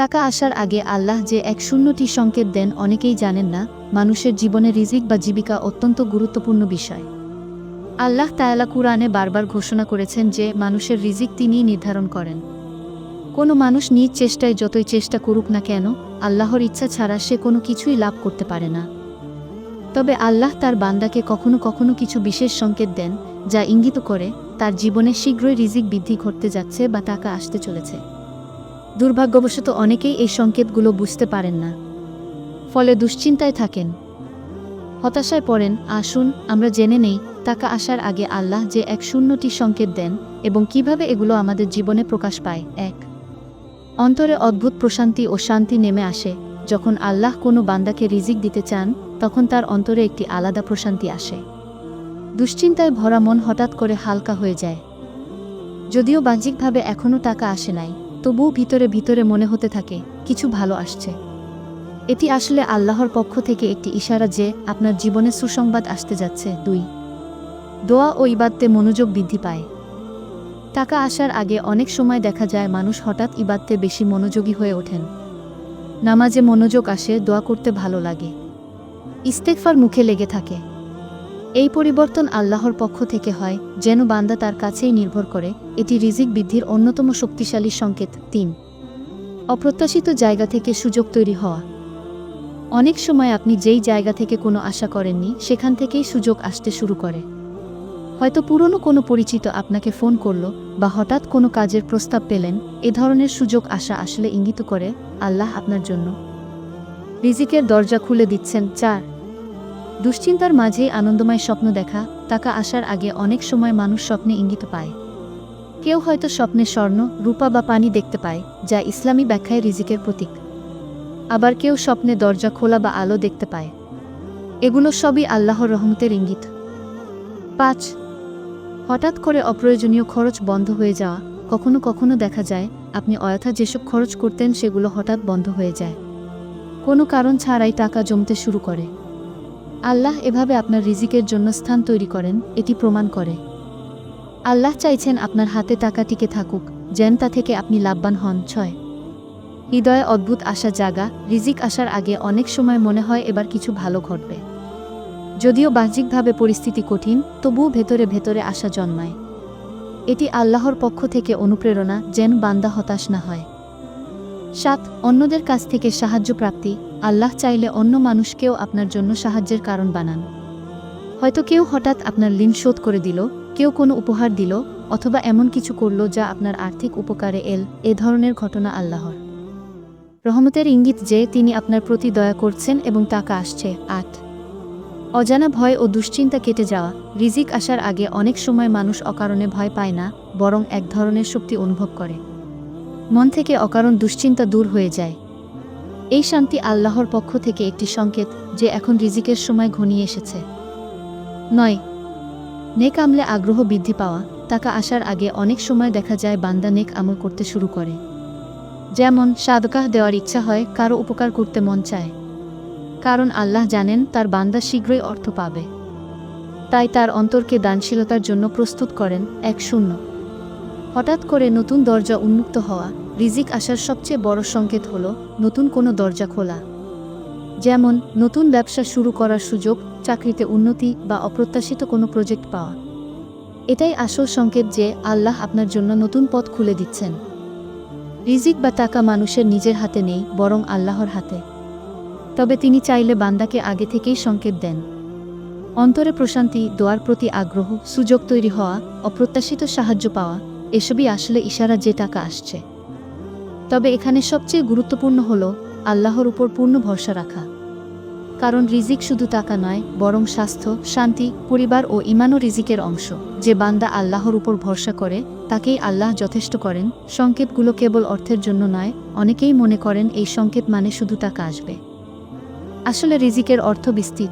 টাকা আসার আগে আল্লাহ যে এক শূন্যটি সংকেত দেন অনেকেই জানেন না, মানুষের জীবনে রিজিক বা জীবিকা অত্যন্ত গুরুত্বপূর্ণ বিষয়। আল্লাহ তায়ালা কুরআনে বারবার ঘোষণা করেছেন যে মানুষের রিজিক তিনিই নির্ধারণ করেন। কোনো মানুষ নিজ চেষ্টায় যতই চেষ্টা করুক না কেন, আল্লাহর ইচ্ছা ছাড়া সে কোনো কিছুই লাভ করতে পারে না। তবে আল্লাহ তার বান্দাকে কখনো কখনো কিছু বিশেষ সংকেত দেন, যা ইঙ্গিত করে তার জীবনে শীঘ্রই রিজিক বৃদ্ধি ঘটতে যাচ্ছে বা টাকা আসতে চলেছে। দুর্ভাগ্যবশত অনেকেই এই সংকেতগুলো বুঝতে পারেন না। ফলে দুশ্চিন্তায় থাকেন। হতাশায় পড়েন, আসুন, আমরা জেনে নেই, টাকা আসার আগে আল্লাহ যে এক শূন্যটি সংকেত দেন এবং কীভাবে এগুলো আমাদের জীবনে প্রকাশ পায়। এক। অন্তরে অদ্ভুত প্রশান্তি ও শান্তি নেমে আসে। যখন আল্লাহ কোনো বান্দাকে রিজিক দিতে চান, তখন তার অন্তরে একটি আলাদা প্রশান্তি আসে। দুশ্চিন্তায় ভরা মন হঠাৎ করে হালকা হয়ে যায়। যদিও বাহ্যিকভাবে এখনও টাকা আসে নাই তবুও ভিতরে ভিতরে মনে হতে থাকে, কিছু ভালো আসছে। এটি আসলে আল্লাহর পক্ষ থেকে একটি ইশারা যে আপনার জীবনে সুসংবাদ আসতে যাচ্ছে। দুই, দোয়া ও ইবাদতে মনোযোগ বৃদ্ধি পায়। টাকা আসার আগে অনেক সময় দেখা যায় মানুষ হঠাৎ ইবাদতে বেশি মনোযোগী হয়ে ওঠেন। নামাজে মনোযোগ আসে, দোয়া করতে ভালো লাগে। ইস্তেকফার মুখে লেগে থাকে। এই পরিবর্তন আল্লাহর পক্ষ থেকে হয়, যেন বান্দা তার কাছেই নির্ভর করে। এটি রিজিক বৃদ্ধির অন্যতম শক্তিশালী সংকেত। তিন। অপ্রত্যাশিত জায়গা থেকে সুযোগ তৈরি হওয়া। অনেক সময় আপনি যেই জায়গা থেকে কোনো আশা করেননি, সেখান থেকেই সুযোগ আসতে শুরু করে। হয়তো পুরনো কোনো পরিচিত আপনাকে ফোন করল, বা হঠাৎ কোনো কাজের প্রস্তাব পেলেন, এ ধরনের সুযোগ আসা আসলে ইঙ্গিত করে আল্লাহ আপনার জন্য। রিজিকের দরজা খুলে দিচ্ছেন। চার। দুশ্চিন্তার মাঝেই আনন্দময় স্বপ্ন দেখা টাকা আসার আগে অনেক সময় মানুষ স্বপ্নে ইঙ্গিত পায়। কেউ হয়তো স্বপ্নে স্বর্ণ, রূপা বা পানি দেখতে পায়, যা ইসলামী ব্যাখ্যায় রিজিকের প্রতীক। আবার কেউ স্বপ্নে দরজা খোলা বা আলো দেখতে পায়। এগুলো সবই আল্লাহর রহমতের ইঙ্গিত। পাঁচ, হঠাৎ করে অপ্রয়োজনীয় খরচ বন্ধ হয়ে যাওয়া, কখনো কখনো দেখা যায়, আপনি অযথা যেসব খরচ করতেন সেগুলো হঠাৎ বন্ধ হয়ে যায়। কোনো কারণ ছাড়াই টাকা জমতে শুরু করে। আল্লাহ এভাবে আপনার রিজিকের জন্য স্থান তৈরি করেন, এটি প্রমাণ করে। আল্লাহ চাইছেন আপনার হাতে টাকা টিকে থাকুক, যেন তা থেকে আপনি লাভবান হন। ছয়। হৃদয়ে অদ্ভুত আশা জাগা, রিজিক আসার আগে অনেক সময় মনে হয় এবার কিছু ভালো ঘটবে। যদিও বাহ্যিকভাবে পরিস্থিতি কঠিন, তবুও ভেতরে ভেতরে আশা জন্মায়। এটি আল্লাহর পক্ষ থেকে অনুপ্রেরণা, যেন বান্দা হতাশ না হয়। সাত অন্যদের কাছ থেকে সাহায্য প্রাপ্তি। আল্লাহ চাইলে অন্য মানুষকেও আপনার জন্য সাহায্যের কারণ বানান। হয়তো কেউ হঠাৎ আপনার ঋণ শোধ করে দিল, কেউ কোনো উপহার দিল, অথবা এমন কিছু করল যা আপনার আর্থিক উপকারে এল, এ ধরনের ঘটনা আল্লাহর। রহমতের ইঙ্গিত যে, তিনি আপনার প্রতি দয়া করছেন এবং টাকা আসছে। আট। অজানা ভয় ও দুশ্চিন্তা কেটে যাওয়া। রিজিক আসার আগে অনেক সময় মানুষ অকারণে ভয় পায় না, বরং এক ধরনের শক্তি অনুভব করে। মন থেকে অকারণ দুশ্চিন্তা দূর হয়ে যায়। এই শান্তি আল্লাহর পক্ষ থেকে একটি সংকেত যে এখন রিজিকের সময় ঘনিয়ে এসেছে। নয়, নেক আমলে আগ্রহ বৃদ্ধি পাওয়া, টাকা আসার আগে অনেক সময় দেখা যায় বান্দা নেক আমল করতে শুরু করে। যেমন, সাদকাহ দেওয়ার ইচ্ছা হয়, কারও উপকার করতে মন চায়। কারণ আল্লাহ জানেন, তার বান্দা শীঘ্রই অর্থ পাবে। তাই তার অন্তরকে দানশীলতার জন্য প্রস্তুত করেন, এক শূন্য। হঠাৎ করে নতুন দরজা উন্মুক্ত হওয়া রিজিক আসার সবচেয়ে বড় সংকেত হল নতুন কোনো দরজা খোলা। যেমন, নতুন ব্যবসা শুরু করার সুযোগ, চাকরিতে উন্নতি বা অপ্রত্যাশিত কোনো প্রজেক্ট পাওয়া। এটাই আসল সংকেত যে আল্লাহ আপনার জন্য নতুন পথ খুলে দিচ্ছেন। রিজিক বা টাকা মানুষের নিজের হাতে নেই, বরং আল্লাহর হাতে। তবে তিনি চাইলে বান্দাকে আগে থেকেই সংকেত দেন। অন্তরে প্রশান্তি, দোয়ার প্রতি আগ্রহ, সুযোগ তৈরি হওয়া, অপ্রত্যাশিত সাহায্য পাওয়া এসবই আসলে ইশারা যে টাকা আসছে। তবে এখানে সবচেয়ে গুরুত্বপূর্ণ হল আল্লাহর উপর পূর্ণ ভরসা রাখা। কারণ রিজিক শুধু টাকা নয়, বরং স্বাস্থ্য, শান্তি, পরিবার ও ইমানও রিজিকের অংশ। যে বান্দা আল্লাহর উপর ভরসা করে, তাকেই আল্লাহ যথেষ্ট করেন। সংকেতগুলো কেবল অর্থের জন্য নয়, অনেকেই মনে করেন এই সংকেত মানে শুধু টাকা আসবে। আসলে রিজিকের অর্থ বিস্তৃত।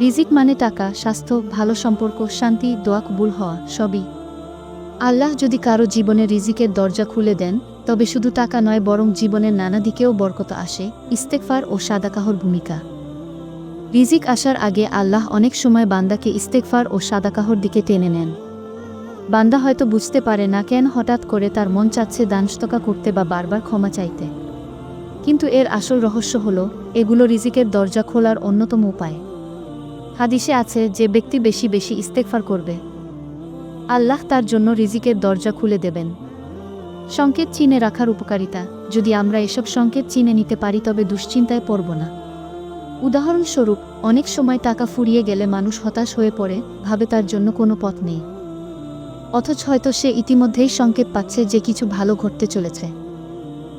রিজিক মানে টাকা, স্বাস্থ্য, ভালো সম্পর্ক, শান্তি, দোয়া কবুল হওয়া, সবই। আল্লাহ যদি কারও জীবনে রিজিকের দরজা খুলে দেন, তবে শুধু টাকা নয়, বরং জীবনের নানা দিকেও বরকত আসে ইস্তেকফার ও সাদাকাহর ভূমিকা। রিজিক আসার আগে আল্লাহ অনেক সময় বান্দাকে ইস্তেকফার ও সাদাকাহর দিকে টেনে নেন। বান্দা হয়তো বুঝতে পারে না কেন হঠাৎ করে তার মন চাচ্ছে দানস্তকা করতে বা বারবার ক্ষমা চাইতে। কিন্তু এর আসল রহস্য হল, এগুলো রিজিকের দরজা খোলার অন্যতম উপায়। হাদিসে আছে, যে ব্যক্তি বেশি বেশি ইস্তেকফার করবে আল্লাহ তার জন্য রিজিকের দরজা খুলে দেবেন। সংকেত চিনে রাখার উপকারিতা। যদি আমরা এসব সংকেত চিনে নিতে পারি, তবে দুশ্চিন্তায় পড়ব না। উদাহরণস্বরূপ, অনেক সময় টাকা ফুরিয়ে গেলে মানুষ হতাশ হয়ে পড়ে, ভাবে তার জন্য কোনো পথ নেই। অথচ হয়তো সে ইতিমধ্যেই সংকেত পাচ্ছে যে কিছু ভালো ঘটতে চলেছে।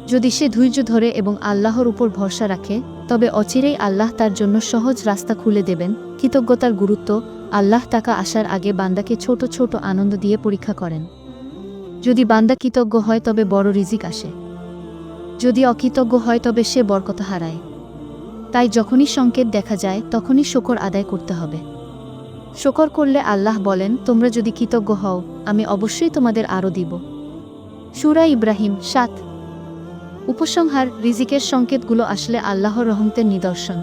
যদি সে ধৈর্য ধরে এবং আল্লাহর উপর ভরসা রাখে, তবে অচিরেই আল্লাহ তার জন্য সহজ রাস্তা খুলে দেবেন। কৃতজ্ঞতার গুরুত্ব আল্লাহ টাকা আসার আগে বান্দাকে ছোট ছোট আনন্দ দিয়ে পরীক্ষা করেন। যদি বান্দা কৃতজ্ঞ হয়, তবে বড় রিজিক আসে। যদি অকৃতজ্ঞ হয়, তবে সে বরকত হারায়। তাই যখনই সংকেত দেখা যায়, তখনই শকর আদায় করতে হবে। শকর করলে আল্লাহ বলেন, তোমরা যদি কৃতজ্ঞ হও, আমি অবশ্যই তোমাদের আরও দিব। সুরা ইব্রাহিম সাত। উপসংহার, রিজিকের সংকেতগুলো আসলে আল্লাহর রহমতের নিদর্শন।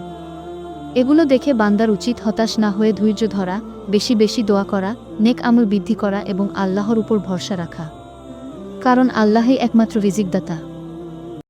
এগুলো দেখে বান্দার উচিত হতাশ না হয়ে ধৈর্য ধরা, বেশি বেশি দোয়া করা, নেক আমল বৃদ্ধি করা এবং আল্লাহর উপর ভরসা রাখা। কারণ আল্লাহই একমাত্র রিজিকদাতা।